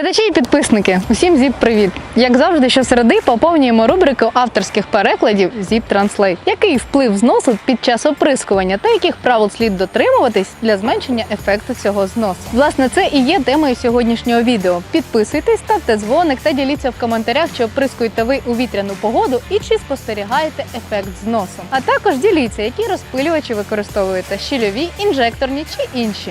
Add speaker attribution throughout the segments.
Speaker 1: Глядачі і підписники, усім зіп привіт! Як завжди, щосереди поповнюємо рубрику авторських перекладів Zip Translate. Який вплив зносу під час оприскування та яких правил слід дотримуватись для зменшення ефекту цього зносу? Власне, це і є темою сьогоднішнього відео. Підписуйтесь, ставте дзвоник та діліться в коментарях, чи оприскуєте ви у вітряну погоду і чи спостерігаєте ефект зносу. А також діліться, які розпилювачі використовуєте щільові, інжекторні чи інші.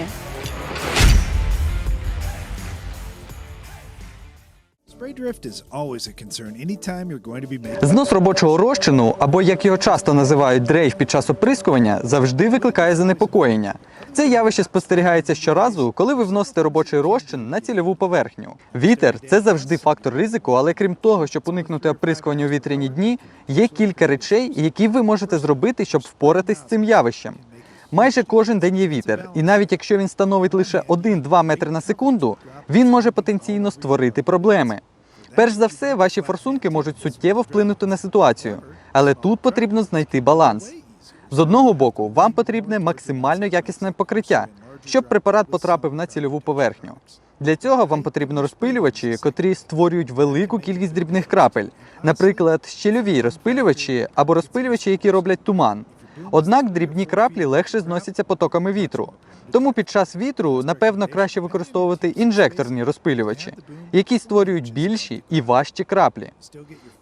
Speaker 2: Знос робочого розчину, або як його часто називають дрейф під час оприскування, завжди викликає занепокоєння. Це явище спостерігається щоразу, коли ви вносите робочий розчин на цільову поверхню. Вітер це завжди фактор ризику, але крім того, щоб уникнути оприскування у вітряні дні, є кілька речей, які ви можете зробити, щоб впоратись з цим явищем. Майже кожен день є вітер, і навіть якщо він становить лише 1-2 метри на секунду, він може потенційно створити проблеми. Перш за все, ваші форсунки можуть суттєво вплинути на ситуацію, але тут потрібно знайти баланс. З одного боку, вам потрібне максимально якісне покриття, щоб препарат потрапив на цільову поверхню. Для цього вам потрібно розпилювачі, котрі створюють велику кількість дрібних крапель, наприклад, щільові розпилювачі або розпилювачі, які роблять туман. Однак дрібні краплі легше зносяться потоками вітру. Тому під час вітру, напевно, краще використовувати інжекторні розпилювачі, які створюють більші і важчі краплі.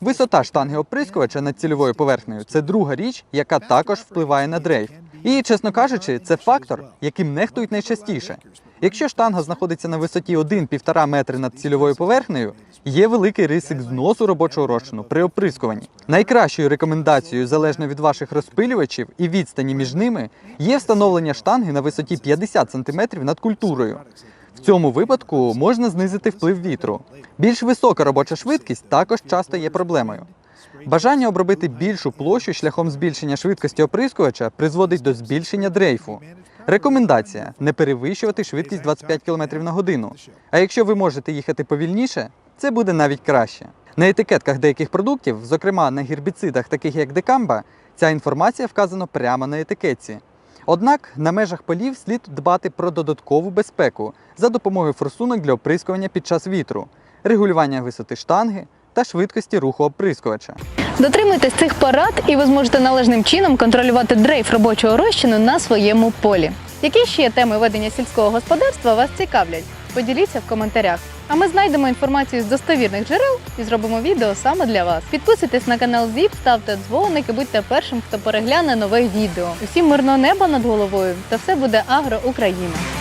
Speaker 2: Висота штанги оприскувача над цільовою поверхнею це друга річ, яка також впливає на дрейф. І, чесно кажучи, це фактор, яким нехтують найчастіше. Якщо штанга знаходиться на висоті 1-1,5 метри над цільовою поверхнею, є великий ризик зносу робочого розчину при оприскуванні. Найкращою рекомендацією, залежно від ваших розпилювачів і відстані між ними, є встановлення штанги на висоті 50 см над культурою. В цьому випадку можна знизити вплив вітру. Більш висока робоча швидкість також часто є проблемою. Бажання обробити більшу площу шляхом збільшення швидкості оприскувача призводить до збільшення дрейфу. Рекомендація не перевищувати швидкість 25 км на годину. А якщо ви можете їхати повільніше, це буде навіть краще. На етикетках деяких продуктів, зокрема на гербіцидах, таких як декамба, ця інформація вказана прямо на етикетці. Однак на межах полів слід дбати про додаткову безпеку за допомогою форсунок для оприскування під час вітру, регулювання висоти штанги та швидкості руху оприскувача.
Speaker 1: Дотримуйтесь цих порад, і ви зможете належним чином контролювати дрейф робочого розчину на своєму полі. Які ще теми ведення сільського господарства вас цікавлять? Поділіться в коментарях. А ми знайдемо інформацію з достовірних джерел і зробимо відео саме для вас. Підписуйтесь на канал ЗІП, ставте дзвоник і будьте першим, хто перегляне нове відео. Усім мирного неба над головою, та все буде агро Україна!